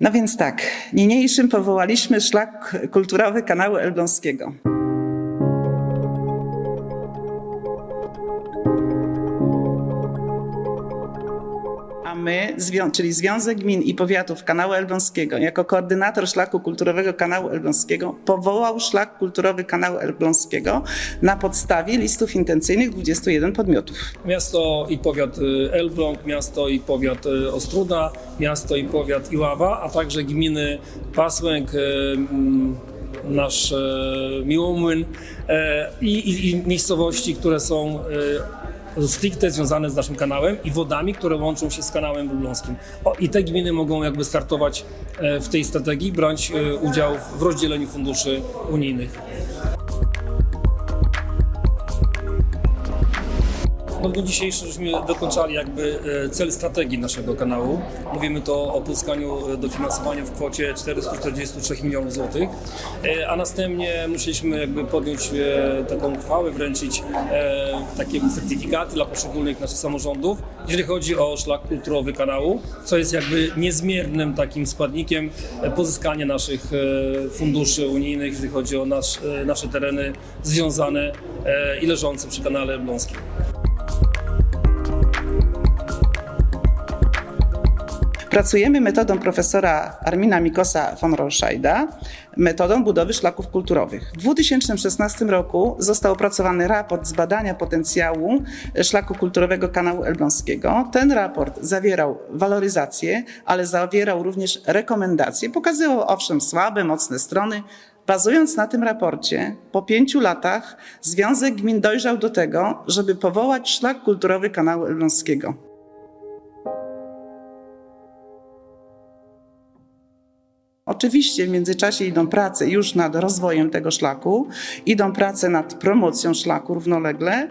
No więc tak, niniejszym powołaliśmy szlak kulturowy kanału elbląskiego. A my, zwią- czyli Związek Gmin i Powiatów Kanału Elbląskiego, jako koordynator szlaku kulturowego Kanału Elbląskiego, powołał szlak kulturowy Kanału Elbląskiego na podstawie listów intencyjnych 21 podmiotów. Miasto i powiat y, Elbląg, miasto i powiat y, Ostruda, miasto i powiat Iława, a także gminy Pasłęk, y, mm, nasz Miłomłyn e, i, i, i miejscowości, które są stricte związane z naszym kanałem i wodami, które łączą się z kanałem elbląskim. O, I te gminy mogą jakby startować e, w tej strategii, brać e, udział w rozdzieleniu funduszy unijnych. No w dniu dzisiejszym żeśmy dokończali jakby e, cel strategii naszego kanału. Mówimy to o pozyskaniu e, dofinansowania w kwocie 443 milionów złotych, E, a następnie musieliśmy jakby podjąć taką uchwałę, wręczyć takie certyfikaty dla poszczególnych naszych samorządów, jeżeli chodzi o szlak kulturowy kanału, co jest jakby niezmiernym takim składnikiem pozyskania naszych funduszy unijnych, jeżeli chodzi o nasz, nasze tereny związane i leżące przy kanale elbląskim. Pracujemy metodą profesora Armina Mikosa von Rolscheida, metodą budowy szlaków kulturowych. W 2016 roku został opracowany raport z badania potencjału szlaku kulturowego kanału elbląskiego. Ten raport zawierał waloryzację, ale zawierał również rekomendacje. Pokazywał owszem słabe, mocne strony, Bazując na tym raporcie, po pięciu latach Związek Gmin dojrzał do tego, żeby powołać szlak kulturowy kanału elbląskiego. Oczywiście w międzyczasie idą prace już nad rozwojem tego szlaku, idą prace nad promocją szlaku równolegle,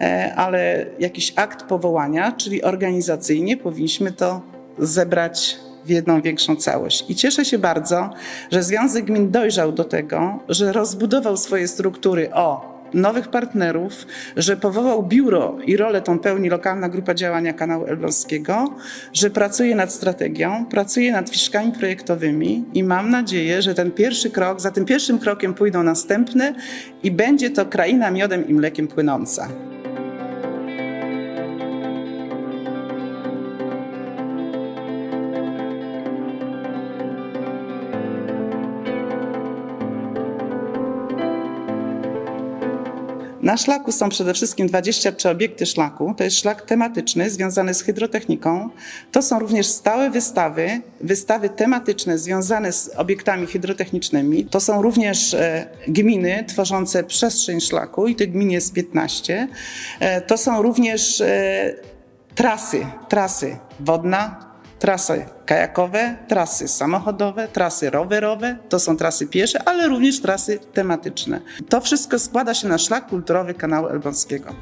e, ale jakiś akt powołania, czyli organizacyjnie powinniśmy to zebrać w jedną większą całość. I cieszę się bardzo, że Związek Gmin dojrzał do tego, że rozbudował swoje struktury o nowych partnerów, że powołał biuro i rolę tą pełni lokalna grupa działania kanału elbląskiego, że pracuje nad strategią, pracuje nad fiszkami projektowymi i mam nadzieję, że ten pierwszy krok, za tym pierwszym krokiem pójdą następne i będzie to kraina miodem i mlekiem płynąca. Na szlaku są przede wszystkim 23 obiekty szlaku. To jest szlak tematyczny związany z hydrotechniką. To są również stałe wystawy, wystawy tematyczne związane z obiektami hydrotechnicznymi. To są również e, gminy tworzące przestrzeń szlaku i tych gmin jest 15. E, to są również e, trasy, trasy wodna, trasy kajakowe, trasy samochodowe, trasy rowerowe, to są trasy piesze, ale również trasy tematyczne. To wszystko składa się na szlak kulturowy kanału elbląskiego.